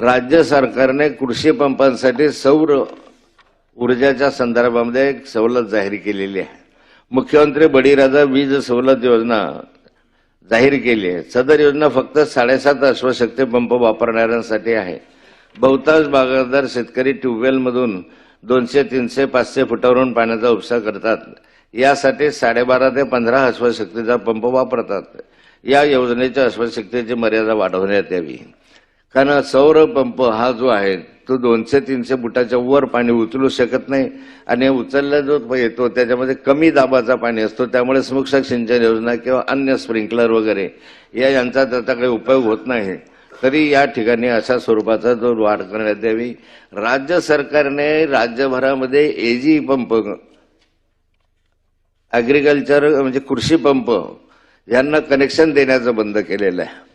राज्य सरकारने कृषी पंपांसाठी सौर ऊर्जाच्या संदर्भामध्ये एक सवलत जाहीर केलेली आहे. मुख्यमंत्री बळीराजा वीज सवलत योजना जाहीर केली आहे. सदर योजना फक्त साडेसात अश्वशक्ती पंप वापरणाऱ्यांसाठी आहे. बहुतांश बागायतदार शेतकरी ट्यूबवेलमधून दोनशे तीनशे पाचशे फुटावरून पाण्याचा उपसा करतात. यासाठी साडेबारा ते पंधरा अश्वशक्तीचा पंप वापरतात. या योजनेच्या अश्वशक्तीची मर्यादा वाढवण्यात यावी. कारण सौर पंप हा जो आहे तो दोनशे तीनशे फुटाच्या वर पाणी उचलू शकत नाही. आणि उचलला जो येतो त्याच्यामध्ये कमी दाबाचा पाणी असतो. त्यामुळे सूक्ष्म सिंचन योजना किंवा अन्य स्प्रिंकलर वगैरे या यांचा त्याचा काही उपयोग होत नाही. तरी या ठिकाणी अशा स्वरूपाचा जो वाढ करण्यात यावी. राज्य सरकारने राज्यभरामध्ये एजी पंप ॲग्रिकल्चर म्हणजे कृषी पंप यांना कनेक्शन देण्याचं बंद केलेलं आहे.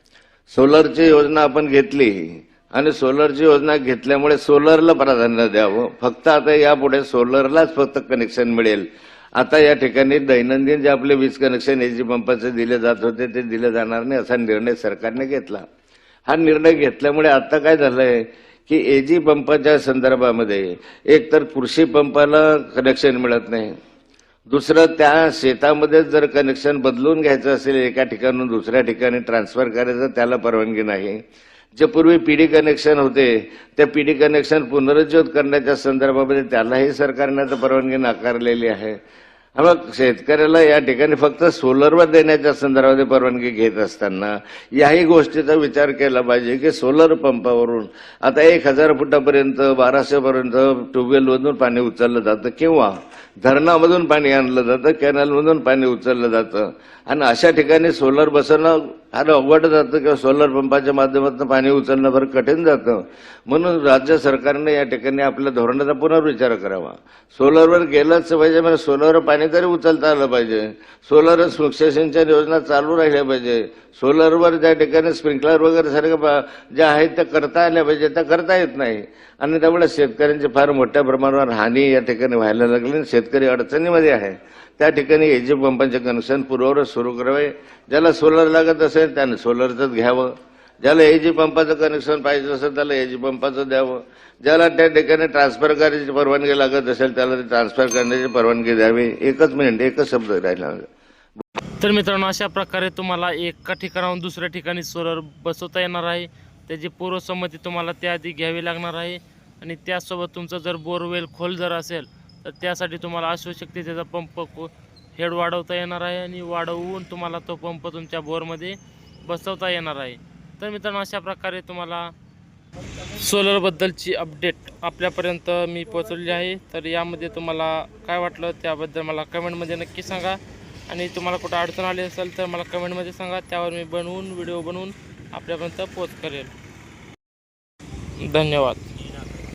सोलरची योजना आपण घेतली आणि सोलरची योजना घेतल्यामुळे सोलरला प्राधान्य द्यावं. फक्त आता यापुढे सोलरलाच फक्त कनेक्शन मिळेल. आता या ठिकाणी दैनंदिन जे आपले वीज कनेक्शन एजी पंपाचे दिले जात होते ते दिले जाणार नाही असा निर्णय सरकारने घेतला. हा निर्णय घेतल्यामुळे आता काय झालंय की एजी पंपाच्या संदर्भामध्ये एक तर कृषी पंपाला कनेक्शन मिळत नाही. दुसरं त्या शेतामध्ये जर कनेक्शन बदलून घ्यायचं असेल एका ठिकाणून दुसऱ्या ठिकाणी ट्रान्सफर करायचं त्याला परवानगी नाही. जे पूर्वी पीडी कनेक्शन होते त्या पीडी कनेक्शन पुनरुज्जीवित करण्याच्या संदर्भामध्ये त्यालाही सरकारने आता परवानगी नाकारलेली आहे. मग शेतकऱ्याला या ठिकाणी फक्त सोलरवर देण्याच्या संदर्भामध्ये परवानगी घेत असताना याही गोष्टीचा विचार केला पाहिजे की सोलर पंपावरून आता एक हजार फुटापर्यंत बाराशेपर्यंत ट्यूबवेलमधून पाणी उचललं जातं किंवा धरणामधून पाणी आणलं जातं कॅनलमधून पाणी उचललं जातं. आणि अशा ठिकाणी सोलर बसवणं फार अवघड जातं किंवा सोलर पंपाच्या माध्यमातून पाणी उचलणं फार कठीण जातं. म्हणून राज्य सरकारने या ठिकाणी आपल्या धोरणाचा पुनर्विचार करावा. सोलरवर गेलंच पाहिजे म्हणजे सोलरवर पाणी तरी उचलता आलं पाहिजे. सोलर सूक्ष्म सिंचन योजना चालू राहिल्या पाहिजे. सोलरवर ज्या ठिकाणी स्प्रिंकलर वगैरे सारखं बा- ज्या आहेत त्या करता आल्या पाहिजे त्या करता येत नाही. आणि त्यामुळे शेतकऱ्यांची फार मोठ्या प्रमाणावर हानी या ठिकाणी व्हायला लागली आणि शेतकरी अडचणीमध्ये आहे. त्या ठिकाणी एजी पंपांचे कनेक्शन पूर्ववत सुरू करावे. ज्याला सोलर लागत असेल त्याने सोलरचंच घ्यावं. ज्याला एजी पंपाचं कनेक्शन पाहिजे असेल त्याला एजी पंपाचं द्यावं. ज्याला त्या ठिकाणी ट्रान्सफर करायची परवानगी लागत असेल त्याला ते ट्रान्सफर करण्याची परवानगी द्यावी. एकच मिनिट एकच शब्द राहिला. तर मित्रांनो अशा प्रकारे तुम्हाला एका ठिकाणाहून दुसऱ्या ठिकाणी सोलर बसवता येणार आहे. त्याची पूर्वसंमती तुम्हाला त्याआधी घ्यावी लागणार आहे. आणि त्यासोबत तुमचं जर बोरवेल खोल जर असेल तर त्यासाठी तुम्हाला अश्वशक्ती त्याचा पंप हेड वाढवता येणार आहे. आणि वाढवून तुम्हाला तो पंप तुमच्या बोरमध्ये बसवता येणार आहे. तर मित्रांनो अशा प्रकारे तुम्हाला सोलरबद्दलची अपडेट आपल्यापर्यंत मी पोहोचवली आहे. तर यामध्ये तुम्हाला काय वाटलं त्याबद्दल मला कमेंटमध्ये नक्की सांगा. आणि तुम्हाला कुठं अडचण आली असेल तर मला कमेंटमध्ये सांगा. त्यावर मी बनवून व्हिडिओ बनवून आपल्यापर्यंत पोच करेल. धन्यवाद.